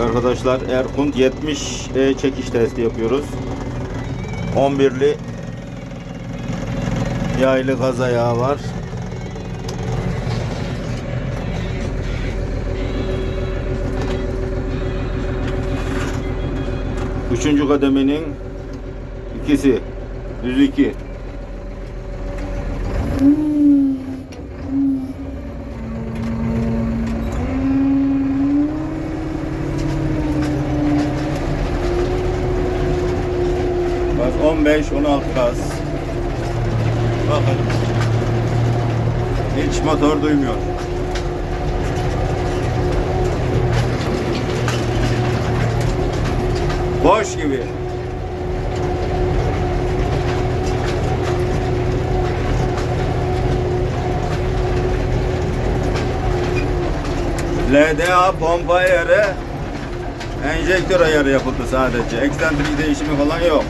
Arkadaşlar Erkund 70 e, çekiş testi yapıyoruz. 11'li yaylı gaz ayağı var. Üçüncü kademenin ikisi. Düz iki. Bak 15, 16 gaz. Bakın. Hiç motor duymuyor. Boş gibi. LDA pompa ayarı enjektör ayarı yapıldı sadece. Eksantrik değişimi falan yok.